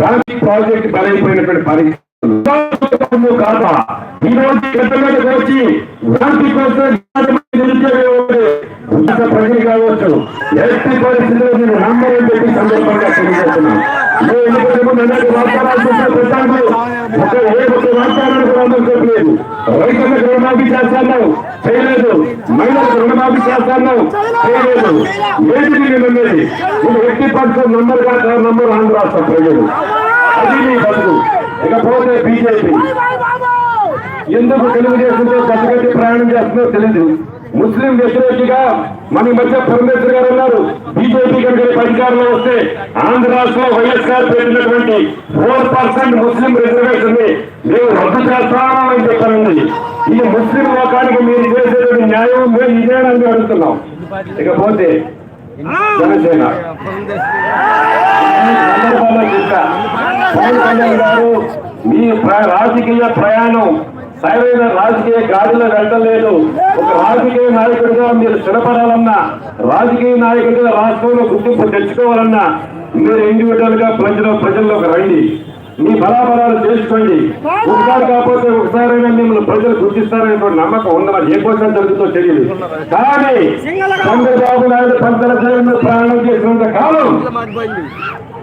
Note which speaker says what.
Speaker 1: Gandhi project బలైపోయినటువంటి పరిస్థితులు. కాదా? ఈ రోజు వచ్చి కోసం ప్రజలు కావచ్చు ఎట్టి పరిస్థితుల్లో నేను సందర్భంగా తెలియజేస్తున్నాను. ఏ ఒక ఏ చెప్పలేదు రైతులకు రుణమాఫీ చేస్తాను. చేయలేదు. మహిళలకు రుణమాఫీ చేస్తాను. చేయలేదు. ఏది నేను నమ్మేది? నేను ఎట్టి పర్సెంట్ నంబర్ కాక నంబర్ ఆంధ్ర రాష్ట్ర ప్రజలు. అది నీ బతుకు. ఇకపోతే బీజేపీ. ఎందుకు తెలుగుదేశంతో కట్టుకట్టి ప్రయాణం చేస్తుందో తెలియదు ముస్లిం వ్యతిరేకిగా మన మధ్య పరమేశ్వర్ గారు అన్నారు బీజేపీ కనుక అధికారంలో వస్తే ఆంధ్ర రాష్ట్రంలో వైఎస్ఆర్ పెట్టినటువంటి ఫోర్ పర్సెంట్ ముస్లిం రిజర్వేషన్ని మేము రద్దు చేస్తామని చెప్పానండి. ఈ ముస్లిం లోకానికి మీరు చేసేటువంటి న్యాయం మేము ఇదేనని అడుగుతున్నాం. ఇకపోతే జనసేన. పవన్ కళ్యాణ్ గారు మీ రాజకీయ ప్రయాణం సరైన రాజకీయ గాడిలో వెళ్ళలేదు. ఒక రాజకీయ నాయకుడిగా మీరు స్థిరపడాలన్నా రాజకీయ నాయకుడిగా రాష్ట్రంలో గుర్తింపు తెచ్చుకోవాలన్నా మీరు ఇండివిజువల్గా ప్రజలు ప్రజల్లోకి రండి. మీ బలాబలాలు చేసుకోండి. ఒకసారి కాకపోతే ఒకసారైనా మిమ్మల్ని ప్రజలు గుర్తిస్తారనేటువంటి నమ్మకం ఉంది ఏ కోసం జరుగుతుందో తెలియదు. కానీ చంద్రబాబు నాయుడు జగన్ ప్రాణం చేసినంత కాలం